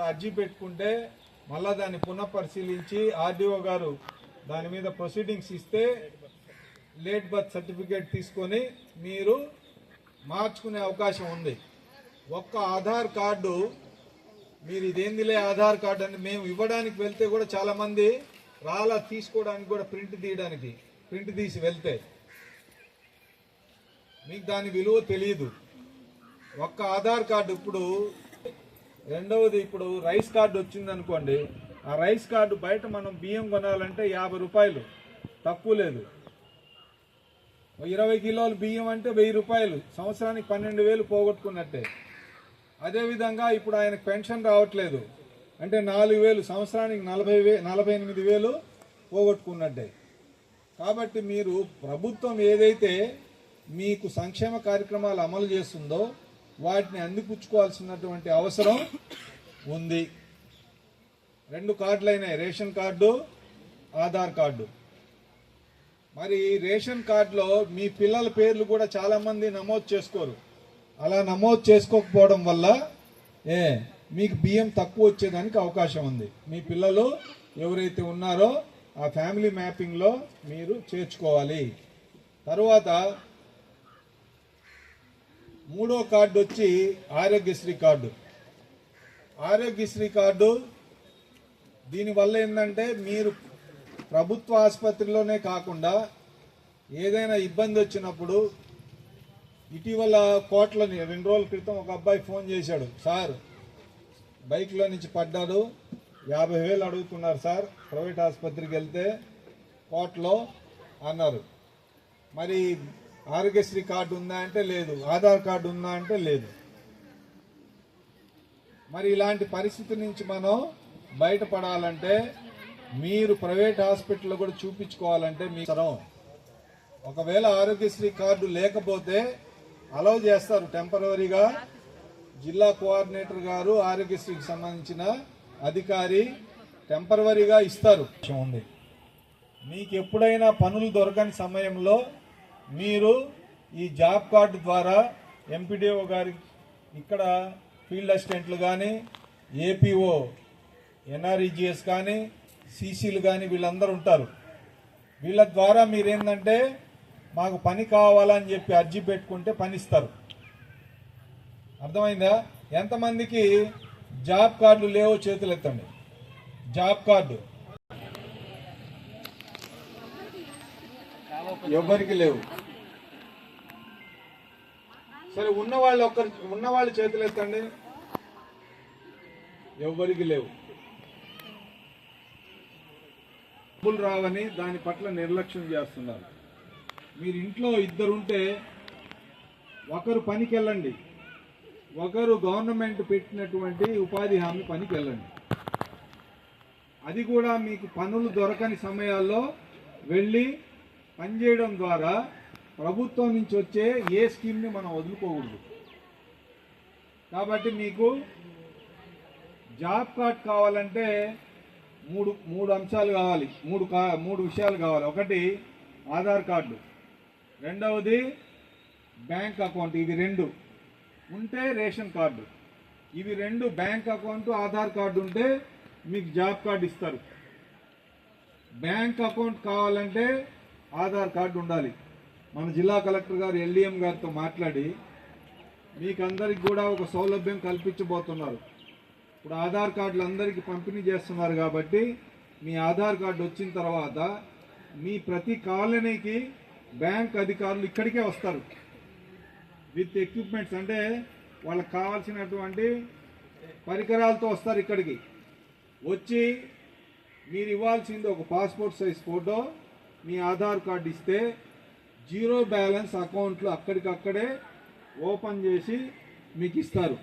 అర్జీ పెట్టుకుంటే మళ్ళా దాన్ని పునఃపరిశీలించి ఆర్డీఓ గారు దాని మీద ప్రొసీడింగ్స్ ఇస్తే లేట్ బర్త్ సర్టిఫికేట్ తీసుకొని మీరు మార్చుకునే అవకాశం ఉంది. ఒక్క ఆధార్ కార్డు మీరు ఇదేందిలే ఆధార్ కార్డు అని మేము ఇవ్వడానికి వెళ్తే కూడా చాలామంది రాలా తీసుకోవడానికి కూడా ప్రింట్ తీయడానికి ప్రింట్ తీసి వెళ్తే. మీకు దాని విలువ తెలియదు. ఒక్క ఆధార్ కార్డు ఇప్పుడు రెండవది ఇప్పుడు రైస్ కార్డు వచ్చింది అనుకోండి ఆ రైస్ కార్డు బయట మనం బియ్యం కొనాలంటే యాభై రూపాయలు. తక్కువ లేదు. ఇరవై కిలోలు బియ్యం అంటే వెయ్యి రూపాయలు. సంవత్సరానికి పన్నెండు వేలు పోగొట్టుకున్నట్టే. అదేవిధంగా ఇప్పుడు ఆయనకు పెన్షన్ రావట్లేదు. అంటే నాలుగు వేలు సంవత్సరానికి నలభై వే నలభై ఎనిమిది వేలు పోగొట్టుకున్నట్టే. కాబట్టి మీరు ప్రభుత్వం ఏదైతే మీకు సంక్షేమ కార్యక్రమాలు అమలు చేస్తుందో వాటిని అందిపుచ్చుకోవాల్సినటువంటి అవసరం ఉంది. రెండు కార్డులు అయినాయి రేషన్ కార్డు ఆధార్ కార్డు. మరి రేషన్ కార్డులో మీ పిల్లల పేర్లు కూడా చాలామంది నమోదు చేసుకోరు. అలా నమోదు చేసుకోకపోవడం వల్ల ఏ మీకు బియ్యం తక్కువ వచ్చేదానికి అవకాశం ఉంది. మీ పిల్లలు ఎవరైతే ఉన్నారో ఆ ఫ్యామిలీ మ్యాపింగ్లో మీరు చేర్చుకోవాలి. తరువాత మూడో కార్డు వచ్చి ఆరోగ్యశ్రీ కార్డు. ఆరోగ్యశ్రీ కార్డు దీనివల్ల ఏంటంటే మీరు ప్రభుత్వ ఆసుపత్రిలోనే కాకుండా ఏదైనా ఇబ్బంది వచ్చినప్పుడు ఇటీవల కోట్లని రెండు రోజుల క్రితం ఒక అబ్బాయి ఫోన్ చేశాడు సార్ బైక్లో నుంచి పడ్డాడు యాభై వేలు అడుగుతున్నారు సార్ ప్రైవేట్ ఆసుపత్రికి వెళ్తే కోట్లో అన్నారు. మరి ఆరోగ్యశ్రీ కార్డు ఉందా అంటే లేదు. ఆధార్ కార్డు ఉందా అంటే లేదు. మరి ఇలాంటి పరిస్థితి నుంచి మనం బయటపడాలంటే మీరు ప్రైవేట్ హాస్పిటల్లో కూడా చూపించుకోవాలంటే మీ అవసరం. ఒకవేళ ఆరోగ్యశ్రీ కార్డు లేకపోతే అలౌ చేస్తారు టెంపరీగా జిల్లా కోఆర్డినేటర్ గారు ఆరోగ్యశ్రీకి సంబంధించిన అధికారి టెంపరీగా ఇస్తారు. ఉంది. మీకు ఎప్పుడైనా పనులు దొరకని సమయంలో మీరు ఈ జాబ్ కార్డు ద్వారా ఎంపీడీఓ గారి ఇక్కడ ఫీల్డ్ అసిస్టెంట్లు కానీ ఏపీఓ ఎన్ఆర్ఈజిఎస్ కానీ సీసీలు కానీ వీళ్ళందరూ ఉంటారు. వీళ్ళ ద్వారా మీరేంటంటే మాకు పని కావాలని చెప్పి అర్జీ పెట్టుకుంటే పని ఇస్తారు అర్థమైందా? ఎంతమందికి జాబ్ కార్డులు లేవో చేతులు ఎత్తండి జాబ్ కార్డు. ఎవరికి లేవు. సరే ఉన్నవాళ్ళు ఒక్కరి ఉన్నవాళ్ళు చేతులు ఎత్తండి. ఎవరికి లేవు. డబ్బులు రావని దాని పట్ల నిర్లక్ష్యం చేస్తున్నారు. మీరు ఇంట్లో ఇద్దరుంటే ఒకరు పనికి వెళ్ళండి ఒకరు గవర్నమెంట్ పెట్టినటువంటి ఉపాధి హామీ పనికి వెళ్ళండి అది కూడా మీకు పనులు దొరకని సమయాల్లో వెళ్ళి పనిచేయడం ద్వారా ప్రభుత్వం నుంచి వచ్చే ఏ స్కీమ్ని మనం వదులుకోకూడదు. కాబట్టి మీకు జాబ్ కార్డ్ కావాలంటే మూడు మూడు అంశాలు కావాలి. మూడు కా మూడు విషయాలు కావాలి. ఒకటి ఆధార్ కార్డు. రెండవది బ్యాంక్ అకౌంట్. ఇవి రెండు. ఉంటే రేషన్ కార్డు. ఇవి రెండు బ్యాంక్ అకౌంట్ ఆధార్ కార్డు ఉంటే మీకు జాబ్ కార్డు ఇస్తారు. బ్యాంక్ అకౌంట్ కావాలంటే ఆధార్ కార్డు ఉండాలి. మన జిల్లా కలెక్టర్ గారు ఎల్డిఎం గారితో మాట్లాడి మీకు అందరికి కూడా ఒక సౌలభ్యం కల్పించబోతున్నారు. ఇప్పుడు ఆధార్ కార్డులు అందరికీ పంపిణీ చేస్తున్నారు కాబట్టి మీ ఆధార్ కార్డు వచ్చిన తర్వాత మీ ప్రతి కాలనీకి బ్యాంక్ అధికారులు ఇక్కడికే వస్తారు. విత్ ఎక్విప్మెంట్స్ అంటే వాళ్ళకి కావాల్సినటువంటి పరికరాలతో వస్తారు ఇక్కడికి. వచ్చి మీరు ఇవ్వాల్సింది ఒక పాస్పోర్ట్ సైజ్ ఫోటో మీ ఆధార్ కార్డు ఇస్తే జీరో బ్యాలెన్స్ అకౌంట్లు అక్కడికక్కడే ఓపెన్ చేసి మీకు ఇస్తారు.